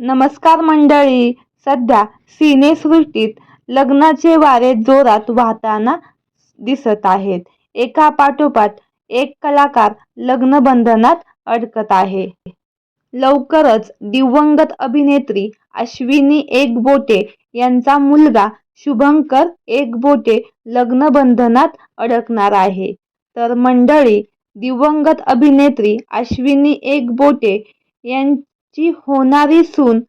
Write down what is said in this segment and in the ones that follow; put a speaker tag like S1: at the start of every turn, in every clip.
S1: नमस्कार मंडळी. सध्या सिनेसृष्टीत लग्नाचे वारे जोरात वाहताना दिसत आहेत. एका पाठोपाठ एक कलाकार लग्नबंधनात अडकत आहे. लवकरच दिवंगत अभिनेत्री अश्विनी एकबोटे यांचा मुलगा शुभंकर एकबोटे लग्नबंधनात अडकणार आहे. तर मंडळी दिवंगत अभिनेत्री अश्विनी एकबोटे ची होणारी सून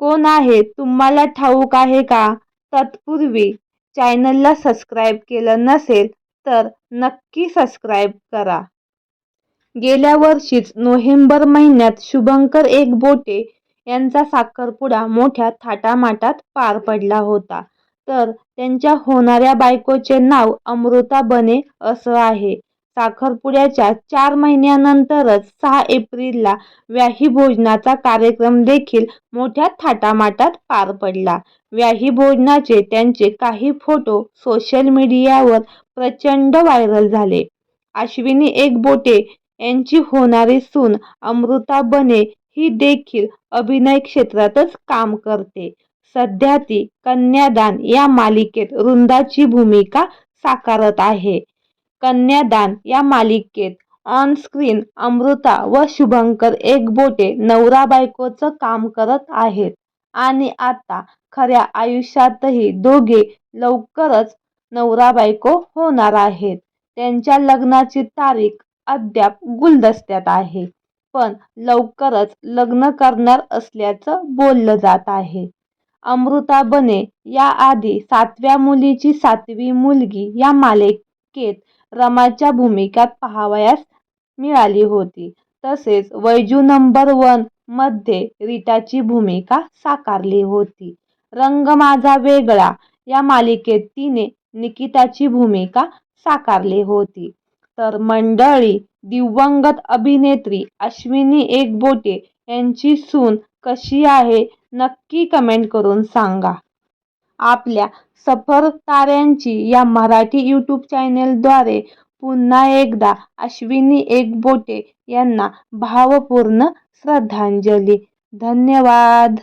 S1: कोण आहे? तुम्हाला ठाऊक आहे का? तत्पूर्वी चॅनलला सबस्क्राईब केलं नसेल तर नक्की सबस्क्राईब करा. गेल्या वर्षीच नोव्हेंबर महिन्यात शुभंकर एकबोटे यांचा साखरपुडा मोठ्या थाटामाटात पार पडला होता. तर त्यांच्या होणाऱ्या बायकोचे नाव अमृता बने असं आहे. साखरपुड्याच्या चार महिन्यानंतरच सहा एप्रिलला व्याही भोजनाचा कार्यक्रम देखील मोठ्या थाटामाटात पार पडला. व्याही भोजनाचे त्यांचे काही फोटो सोशल मीडियावर प्रचंड व्हायरल झाले. अश्विनी एकबोटे यांची होणारी सून अमृता बने ही देखील अभिनय क्षेत्रातच काम करते. सध्या ती कन्यादान या मालिकेत वृंदाची भूमिका साकारत आहे. कन्यादान या मालिकेत ऑन स्क्रीन अमृता व शुभंकर एकबोटे नवरा बायकोचं काम करत आहेत. आणि आता खऱ्या आयुष्यातही दोघे लवकरच नवरा बायको होणार आहेत. त्यांच्या लग्नाची तारीख अद्याप गुलदस्त्यात आहे. पण लवकरच लग्न करणार असल्याचं बोललं जात आहे. अमृता बने याआधी सातव्या मुलीची सातवी मुलगी या मालिकेत रमाच्या भूमिकात पाहावयास मिळाली होती. तसेच वैजू नंबर वनमध्ये रीटाची भूमिका साकारली होती. रंग माझा वेगळा या मालिकेत तिने निकिताची भूमिका साकारली होती. तर मंडळी दिवंगत अभिनेत्री अश्विनी एकबोटे यांची सून कशी आहे नक्की कमेंट करून सांगा. आपल्या सफर ताऱ्यांची या मराठी यूट्यूब चॅनेलद्वारे पुन्हा एकदा अश्विनी एकबोटे यांना भावपूर्ण श्रद्धांजली. धन्यवाद.